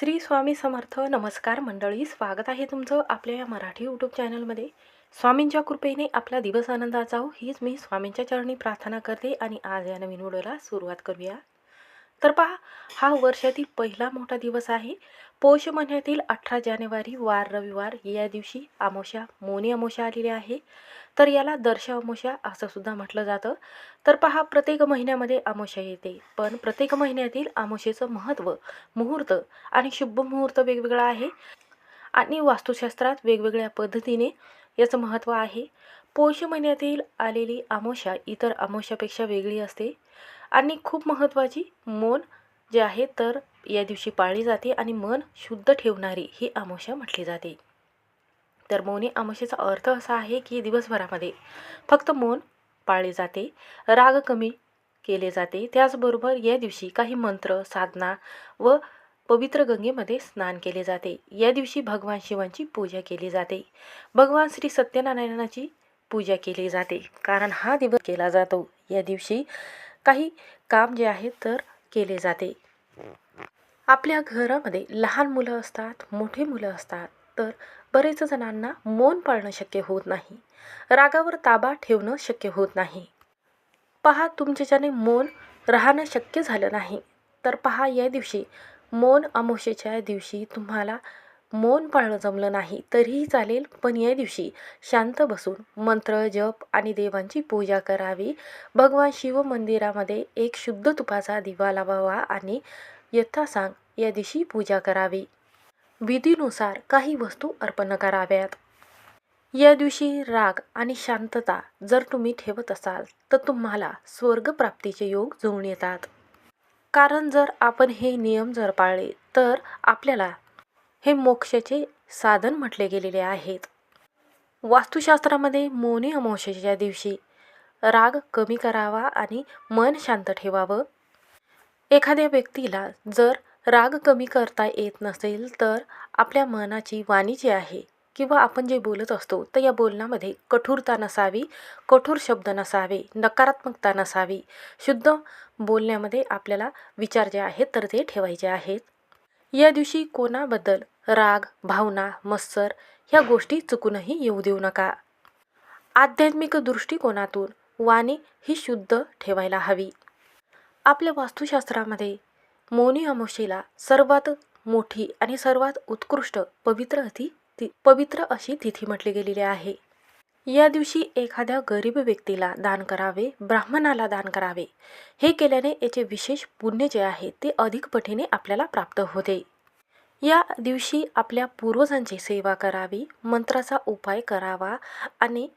श्री स्वामी समर्थ नमस्कार मंडळी स्वागत आहे तुमचं आपल्या या मराठी यूट्यूब चॅनलमध्ये स्वामींच्या कृपेने आपला दिवस आनंदाचा हो हीच मी स्वामींच्या चरणी प्रार्थना करते आणि आज या नवीन व्हिडिओला सुरुवात करूया. तर पहा हा वर्षातील पहिला मोठा दिवस आहे. पौष महिन्यातील अठरा जानेवारी वार रविवार या दिवशी आमोशा मोनी अमोशा आलेली आहे. तर याला दर्श अमोशा असं सुद्धा म्हटलं जातं. तर पहा प्रत्येक महिन्यामध्ये अमावस्या येते. पण प्रत्येक महिन्यातील अमावस्येचं महत्त्व मुहूर्त आणि शुभ मुहूर्त वेगवेगळा आहे. आणि वास्तुशास्त्रात वेगवेगळ्या पद्धतीने याचं महत्त्व आहे. पौष महिन्यातील आलेली अमावस्या इतर अमावस्यापेक्षा वेगळी असते. आणि खूप महत्त्वाची मौन जे आहे तर या दिवशी पाळली जाते आणि मन शुद्ध ठेवणारी ही अमावस्या म्हटली जाते. तर मौनी अमावस्येचा अर्थ असा आहे की दिवसभरामध्ये फक्त मौन पाळले जाते राग कमी केले जाते. त्याचबरोबर या दिवशी काही मंत्र साधना व पवित्र गंगेमध्ये स्नान केले जाते. या दिवशी भगवान शिवांची पूजा केली जाते. भगवान श्री सत्यनारायणाची पूजा केली जाते. कारण हा दिवस केला जातो. या दिवशी काही काम जे आहे तर केले जाते. आपल्या घरामध्ये लहान मुलं असतात मोठी मुलं असतात तर बरेच जणांना मौन पाळणं शक्य होत नाही. रागावर ताबा ठेवणं शक्य होत नाही. पहा तुमच्याच्याने मौन राहणं शक्य झालं नाही. तर पहा या दिवशी मौन अमावस्येच्या दिवशी तुम्हाला मौन पाळणं जमलं नाही तरीही चालेल. पण या दिवशी शांत बसून मंत्र जप आणि देवांची पूजा करावी. भगवान शिव मंदिरामध्ये एक शुद्ध तुपाचा दिवा लावावा आणि यथासांग या दिवशी पूजा करावी. विधीनुसार काही वस्तू अर्पण कराव्यात. या दिवशी राग आणि शांतता जर तुम्ही ठेवत असाल तर तुम्हाला स्वर्गप्राप्तीचे योग जुळून येतात. कारण जर आपण हे नियम जर पाळले तर आपल्याला हे मोक्षाचे साधन म्हटले गेलेले आहेत. वास्तुशास्त्रामध्ये मोनी अमावस्येच्या दिवशी राग कमी करावा आणि मन शांत ठेवावं. एखाद्या व्यक्तीला जर राग कमी करता येत नसेल तर आपल्या मनाची वाणी जी आहे किंवा आपण जे बोलत असतो तर या बोलण्यामध्ये कठोरता नसावी कठोर शब्द नसावे नकारात्मकता नसावी. शुद्ध बोलण्यामध्ये आपल्याला विचार जे आहेत तर ते ठेवायचे आहेत. या दिवशी कोणाबद्दल राग भावना मत्सर ह्या गोष्टी चुकूनही येऊ देऊ नका. आध्यात्मिक दृष्टिकोनातून वाणी ही शुद्ध ठेवायला हवी. आपल्या वास्तुशास्त्रामध्ये मौनी अमावस्येला सर्वात मोठी आणि सर्वात उत्कृष्ट पवित्र अति ति पवित्र अशी तिथी म्हटली गेलेली आहे. या दिवशी एखाद्या गरीब व्यक्तीला दान करावे ब्राह्मणाला दान करावे. हे केल्याने याचे विशेष पुण्य जे आहे ते अधिक पटीने आपल्याला प्राप्त होते. या दिवशी आपल्या पूर्वजांची सेवा करावी मंत्राचा उपाय करावा आणि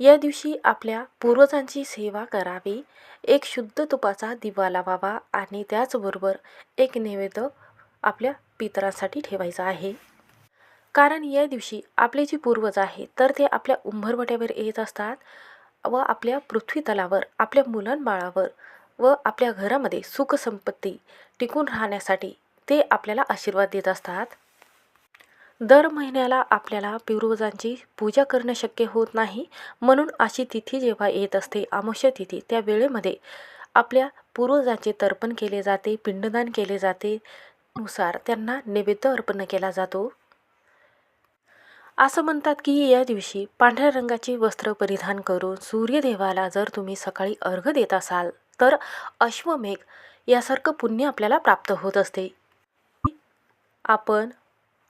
या दिवशी आपल्या पूर्वजांची सेवा करावी. एक शुद्ध तुपाचा दिवा लावावा आणि त्याचबरोबर एक नैवेद्य आपल्या पितरांसाठी ठेवायचा आहे. कारण या दिवशी आपले जे पूर्वज आहे तर ते आपल्या उंबरवट्यावर येत असतात व आपल्या पृथ्वीतलावर आपल्या मुलांबाळावर व आपल्या घरामध्ये सुखसंपत्ती टिकून राहण्यासाठी ते आपल्याला आशीर्वाद देत असतात. दर महिन्याला आपल्याला पूर्वजांची पूजा करणं शक्य होत नाही म्हणून अशी तिथी जेव्हा येत असते अमावस्या तिथी त्या वेळेमध्ये आपल्या पूर्वजांचे तर्पण केले जाते पिंडदान केले जाते नुसार त्यांना नैवेद्य अर्पण केला जातो. असं म्हणतात की या दिवशी पांढऱ्या रंगाची वस्त्र परिधान करून सूर्यदेवाला जर तुम्ही सकाळी अर्घ देत असाल तर अश्वमेघ यासारखं पुण्य आपल्याला प्राप्त होत असते. आपण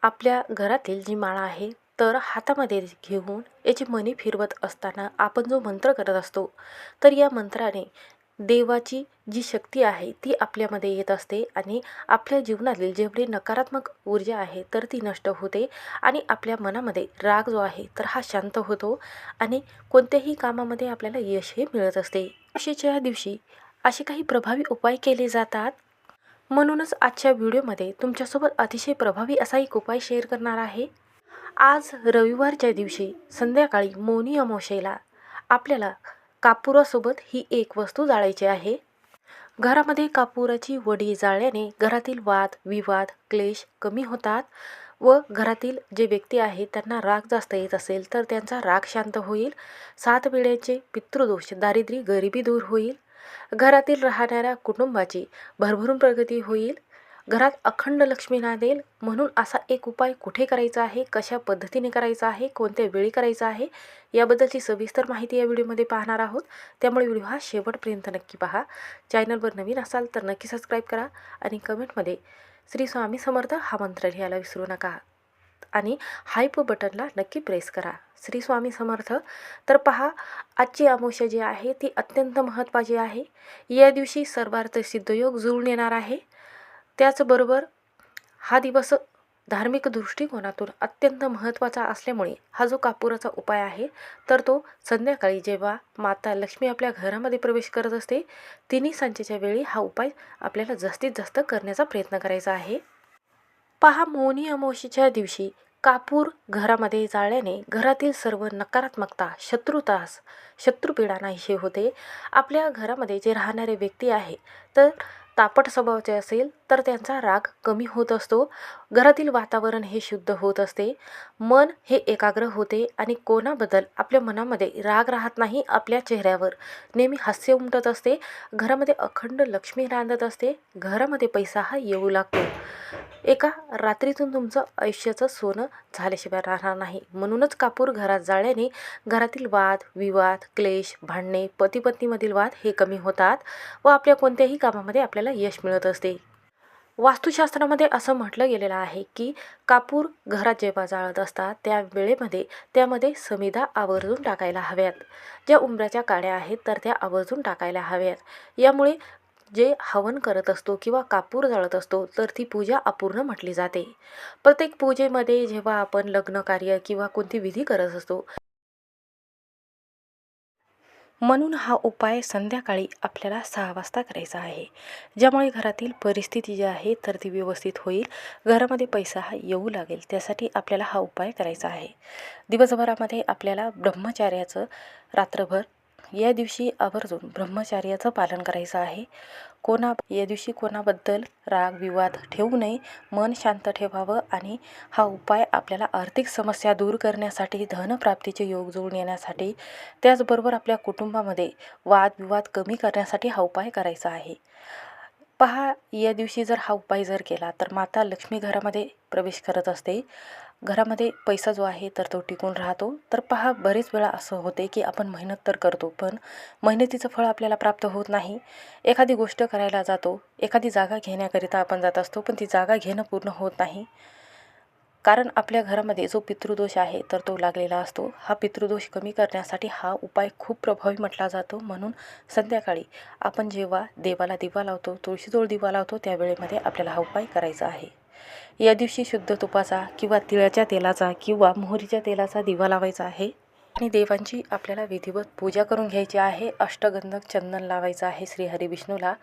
आपल्या घरातील जी माळा आहे तर हातामध्ये घेऊन याची मणी फिरवत असताना आपण जो मंत्र करत असतो तर या मंत्राने देवाची जी शक्ती आहे ती आपल्यामध्ये येत असते आणि आपल्या जीवनातील जेवढी नकारात्मक ऊर्जा आहे तर ती नष्ट होते आणि आपल्या मनामध्ये राग जो आहे तर हा शांत होतो आणि कोणत्याही कामामध्ये आपल्याला यशही मिळत असते. अशाच्या दिवशी असे काही प्रभावी उपाय केले जातात? म्हणूनच आजच्या व्हिडिओमध्ये तुमच्यासोबत अतिशय प्रभावी असा एक उपाय शेअर करणार आहे. आज रविवारच्या दिवशी संध्याकाळी मौनी अमावस्येला आपल्याला कापुरासोबत ही एक वस्तू जाळायची आहे. घरामध्ये कापुराची वडी जाळल्याने घरातील वाद विवाद क्लेश कमी होतात व घरातील जे व्यक्ती आहेत त्यांना राग जास्त येत असेल तर त्यांचा राग शांत होईल. सात वेळेचे पितृदोष दारिद्र्य गरिबी दूर होईल. घरातील राहणाऱ्या कुटुंबाची भरभरून प्रगती होईल. घरात अखंड लक्ष्मी नांदेल म्हणून असा एक उपाय कुठे करायचा आहे? कशा पद्धतीने करायचा आहे? कोणत्या वेळी करायचा आहे? याबद्दलची सविस्तर माहिती या व्हिडिओमध्ये पाहणार आहोत. त्यामुळे व्हिडिओ हा शेवटपर्यंत नक्की पहा. चॅनलवर नवीन असाल तर नक्की सबस्क्राईब करा आणि कमेंटमध्ये श्री स्वामी समर्थ हा मंत्र लिहायला विसरू नका. आणि हायप बटनला नक्की प्रेस करा. श्री स्वामी समर्थ तर पहा आजची अमावस्या जी आहे ती अत्यंत महत्त्वाची आहे. या दिवशी सर्वार्थ सिद्धयोग जुळून येणार आहे. त्याचबरोबर हा दिवस धार्मिक दृष्टिकोनातून अत्यंत महत्त्वाचा असल्यामुळे हा जो कापुराचा उपाय आहे तर तो संध्याकाळी जेव्हा माता लक्ष्मी आपल्या घरामध्ये प्रवेश करत असते तिन्ही सांजेच्या वेळी हा उपाय आपल्याला जास्तीत जास्त करण्याचा प्रयत्न करायचा आहे. पहा मौनी अमावशीच्या दिवशी कापूर घरामध्ये जाळल्याने घरातील सर्व नकारात्मकता शत्रुतास शत्रुपीडा नाहीशी होते. आपल्या घरामध्ये जे राहणारे व्यक्ती आहे तर तापट स्वभावाचे असेल तर त्यांचा राग कमी होत असतो. घरातील वातावरण हे शुद्ध होत असते. मन हे एकाग्र होते आणि कोणाबद्दल आपल्या मनामध्ये राग राहत नाही आपल्या चेहऱ्यावर. नेहमी हास्य उमटत असते. घरामध्ये अखंड लक्ष्मी रांधत असते. घरामध्ये पैसा हा येऊ लागतो. एका रात्रीतून तुमचं आयुष्याचं सोनं झाल्याशिवाय राहणार नाही. म्हणूनच कापूर घरात जाळल्याने घरातील वाद विवाद क्लेश भांडणे पती पत्नीमधील वाद हे कमी होतात व आपल्या कोणत्याही कामामध्ये आपल्याला यश मिळत असते. वास्तुशास्त्रामध्ये असं म्हटलं गेलेलं आहे की कापूर घरात जेव्हा जाळत असतात त्या वेळेमध्ये त्यामध्ये समिधा आवर्जून टाकायला हव्यात. ज्या उंबऱ्याच्या काड्या आहेत तर त्या आवर्जून टाकायला हव्यात. यामुळे जे हवन करत असतो किंवा कापूर जाळत असतो तर ती पूजा अपूर्ण म्हटली जाते. प्रत्येक पूजेमध्ये जेव्हा आपण लग्न कार्य किंवा कोणती विधी करत असतो म्हणून हा उपाय संध्याकाळी आपल्याला सहा वाजता करायचा आहे. ज्यामुळे घरातील परिस्थिती जी आहे तर ती व्यवस्थित होईल. घरामध्ये पैसा हा येऊ लागेल त्यासाठी आपल्याला हा उपाय करायचा आहे. दिवसभरामध्ये आपल्याला ब्रह्मचार्याचं रात्रभर या दिवशी आवर्जून ब्रह्मचार्याचं पालन करायचं आहे. कोणा या दिवशी कोणाबद्दल राग विवाद ठेवू नये. मन शांत ठेवावं आणि हा उपाय आपल्याला आर्थिक समस्या दूर करण्यासाठी धनप्राप्तीचे योग जुळून येण्यासाठी त्याचबरोबर आपल्या कुटुंबामध्ये वादविवाद कमी करण्यासाठी हा उपाय करायचा आहे. पहा या दिवशी जर हा उपाय जर केला तर माता लक्ष्मी घरामध्ये प्रवेश करत असते. घरामध्ये पैसा जो आहे तर तो टिकून राहतो. तर पहा बरेच वेळा असं होते की आपण मेहनत तर करतो पण मेहनतीचं फळ आपल्याला प्राप्त होत नाही. एखादी गोष्ट करायला जातो एखादी जागा घेण्याकरिता आपण जात असतो पण ती जागा घेणं पूर्ण होत नाही. कारण आपल्या घरामध्ये जो पितृदोष आहे तर तो लागलेला असतो. हा पितृदोष कमी करण्यासाठी हा उपाय खूप प्रभावी म्हटला जातो. म्हणून संध्याकाळी आपण जेव्हा देवाला दिवा लावतो तुळशीजोळ दिवा लावतो त्यावेळेमध्ये आपल्याला हा उपाय करायचा आहे. या दिवशी शुद्ध तुपाचा किंवा तिळाच्या तेलाचा किंवा मोहरीच्या तेलाचा दिवा लावायचा आहे. आणि देवांची आपल्याला विधिवत पूजा करून घ्यायची आहे. अष्टगंधक चंदन लावायचं आहे श्रीहरी विष्णूला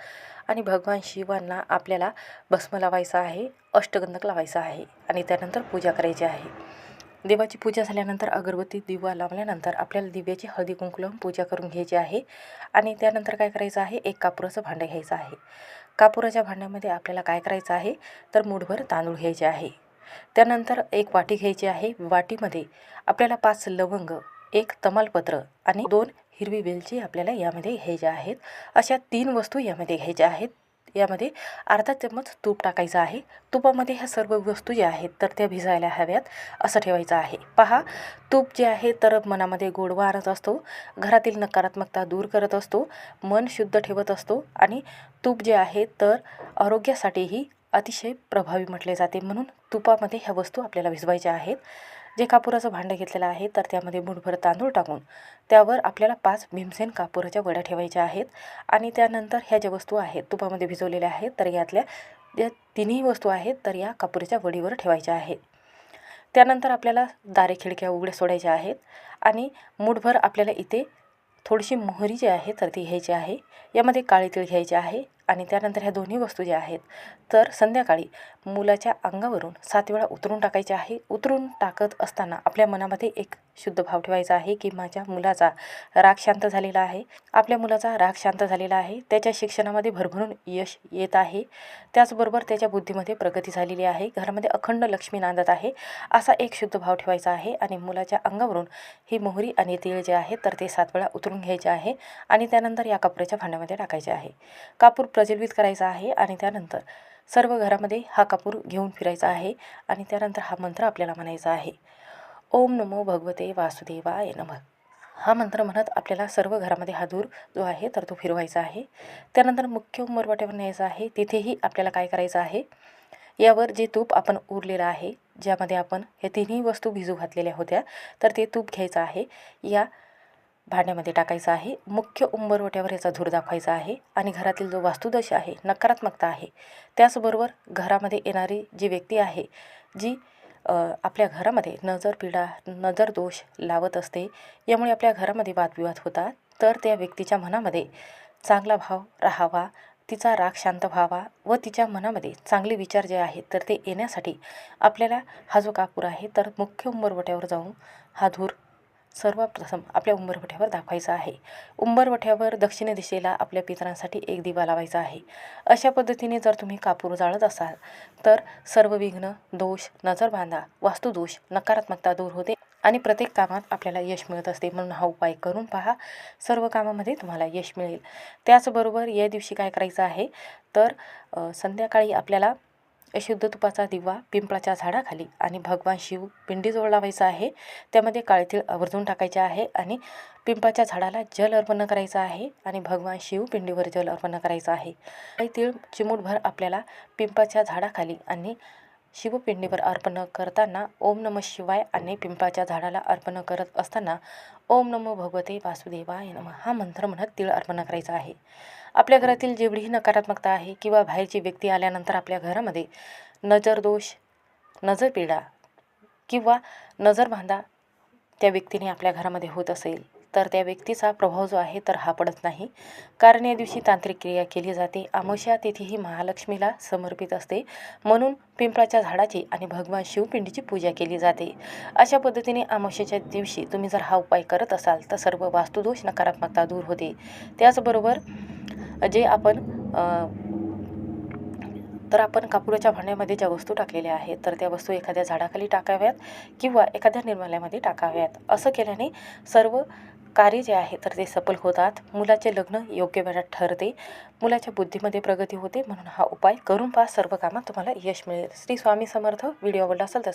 आणि भगवान शिवांना आपल्याला भस्म लावायचं आहे अष्टगंधक लावायचं आहे आणि त्यानंतर पूजा करायची आहे. देवाची पूजा झाल्यानंतर अगरबत्ती दिवा लावल्यानंतर आपल्याला दिव्याची हळदी कुंकू लावून पूजा करून घ्यायची आहे. आणि त्यानंतर काय करायचं आहे? एक कापुराचं भांडं घ्यायचं आहे. कापुराच्या भांड्यामध्ये आपल्याला काय करायचं आहे? तर मूठभर तांदूळ घ्यायचे आहे. त्यानंतर एक वाटी घ्यायची आहे. वाटीमध्ये आपल्याला पाच लवंग एक तमालपत्र आणि दोन हिरवी वेलची आपल्याला यामध्ये घ्यायच्या आहेत. अशा तीन वस्तू यामध्ये घ्यायच्या आहेत. यामध्ये अर्धा चम्मच तूप टाकायचं आहे. तुपामध्ये ह्या सर्व वस्तू ज्या आहेत तर त्या भिजायला हव्यात असं ठेवायचं आहे. पहा तूप जे आहे तर मनामध्ये गोडवा आणत असतो. घरातील नकारात्मकता दूर करत असतो. मन शुद्ध ठेवत असतो. आणि तूप जे आहे तर आरोग्यासाठीही अतिशय प्रभावी म्हटले जाते. म्हणून तुपामध्ये ह्या वस्तू आपल्याला भिजवायच्या आहेत. जे कापुराचं भांडं घेतलेलं आहे तर त्यामध्ये मुठभर तांदूळ टाकून त्यावर आपल्याला पाच भीमसेन कापुराच्या वड्या ठेवायच्या आहेत आणि त्यानंतर ह्या ज्या वस्तू आहेत तुपामध्ये भिजवलेल्या आहेत तर यातल्या ज्या तिन्ही वस्तू आहेत तर या कापुराच्या वडीवर ठेवायच्या आहेत. त्यानंतर आपल्याला दारे खिडक्या उघड्या सोडायच्या आहेत आणि मुठभर आपल्याला इथे थोडीशी मोहरी जी आहे तर ती घ्यायची आहे. यामध्ये काळी तीळ घ्यायचे आहे आणि त्यानंतर ह्या दोन्ही वस्तू ज्या आहेत तर संध्याकाळी मुलाच्या अंगावरून सात वेळा उतरून टाकायचे आहे. उतरून टाकत असताना आपल्या मनामध्ये एक शुद्ध भाव ठेवायचा आहे की माझ्या मुलाचा राग शांत झालेला आहे. आपल्या मुलाचा राग शांत झालेला आहे. त्याच्या शिक्षणामध्ये भरभरून यश येत आहे. त्याचबरोबर त्याच्या बुद्धीमध्ये प्रगती झालेली आहे. घरामध्ये अखंड लक्ष्मी नांदत आहे. असा एक शुद्ध भाव ठेवायचा आहे आणि मुलाच्या अंगावरून ही मोहरी आणि तीळ जे आहे तर ते सात वेळा उतरून घ्यायचे आहे आणि त्यानंतर या कपड्याच्या भांड्यामध्ये टाकायचे आहे. कापूर प्रज्वलित करायचा आहे आणि त्यानंतर सर्व घरामध्ये हा कापूर घेऊन फिरायचा आहे आणि त्यानंतर हा मंत्र आपल्याला म्हणायचा आहे. ओम नमो भगवते वासुदेवाय नमः. हा मंत्र म्हणत आपल्याला सर्व घरामध्ये हा धूर जो आहे तर तो फिरवायचा आहे. त्यानंतर मुख्य उंबरवाट्यावर न्यायचा आहे. तिथेही आपल्याला काय करायचं आहे? यावर जे तूप आपण उरलेलं आहे ज्यामध्ये आपण हे तिन्ही वस्तू भिजू घातलेल्या होत्या तर ते तूप घ्यायचं आहे. या भांड्यामध्ये टाकायचं आहे. मुख्य उंबरवट्यावर याचा धूर दाखवायचा आहे आणि घरातील जो वास्तुदोष आहे नकारात्मकता आहे त्याचबरोबर घरामध्ये येणारी जी व्यक्ती आहे जी आपल्या घरामध्ये नजर पिढा नजर दोष लावत असते यामुळे आपल्या घरामध्ये वादविवाद होतात. तर त्या व्यक्तीच्या मनामध्ये चांगला भाव राहावा तिचा राग शांत व्हावा व तिच्या मनामध्ये चांगले विचार जे आहेत तर ते येण्यासाठी आपल्याला हा जो कापूर आहे तर मुख्य उंबरवट्यावर जाऊन हा धूर सर्वप्रथम आपल्या उंबरवठ्यावर दाखवायचा आहे. उंबरवठ्यावर दक्षिण दिशेला आपल्या पितरांसाठी एक दिवा लावायचा आहे. अशा पद्धतीने जर तुम्ही कापूर जाळत असाल तर सर्व विघ्न दोष नजरबांधा वास्तुदोष नकारात्मकता दूर होते आणि प्रत्येक कामात आपल्याला यश मिळत असते म्हणून हा उपाय करून पहा. सर्व कामामध्ये तुम्हाला यश मिळेल. त्याचबरोबर या दिवशी काय करायचं आहे? तर संध्याकाळी आपल्याला शुद्ध तुपाचा दिवा पिंपळाच्या झाडाखाली आणि भगवान शिव पिंडीजवळ लावायचा आहे. त्यामध्ये काळे तीळ आवर्जून टाकायचे आहे आणि पिंपळाच्या झाडाला जल अर्पण करायचं आहे आणि भगवान शिव पिंडीवर जल अर्पण करायचं आहे. काळे तीळ चिमूटभर आपल्याला पिंपळाच्या झाडाखाली आणि शिवपिंडीवर अर्पण करताना ओम नम शिवाय आणि पिंपळाच्या झाडाला अर्पण करत असताना ओम नमो भगवते वासुदेवाय नम. हा मंत्र म्हणत तिळ अर्पण करायचा आहे. आपल्या घरातील जेवढीही नकारात्मकता आहे किंवा बाहेरची व्यक्ती आल्यानंतर आपल्या घरामध्ये नजरदोष नजरपिडा किंवा नजरबांधा त्या व्यक्तीने आपल्या घरामध्ये होत असेल. तर त्या व्यक्तीचा प्रभाव जो आहे तर हा पडत नाही. कारण या दिवशी तांत्रिक क्रिया केली जाते. अमावस्या तिथी ही महालक्ष्मीला समर्पित असते. म्हणून पिंपळाच्या झाडाची आणि भगवान शिवपिंडीची पूजा केली जाते. अशा पद्धतीने अमावस्येच्या दिवशी तुम्ही जर हा उपाय करत असाल तर सर्व वास्तुदोष नकारात्मकता दूर होते. त्याचबरोबर जे आपण तर आपण कापुराच्या भांड्यामध्ये ज्या वस्तू टाकलेल्या आहेत तर त्या वस्तू एखाद्या झाडाखाली टाकाव्यात किंवा एखाद्या निर्माल्यामध्ये टाकाव्यात. असं केल्याने सर्व कार्य जे आहे तर ते सफल होतात. मुलाचे लग्न योग्य वेळात ठरते. मुलाच्या बुद्धीमध्ये प्रगती होते. म्हणून हा उपाय करून पहा. सर्व कामात तुम्हाला यश मिळेल. श्री स्वामी समर्थ. व्हिडिओ आवडला असेल तर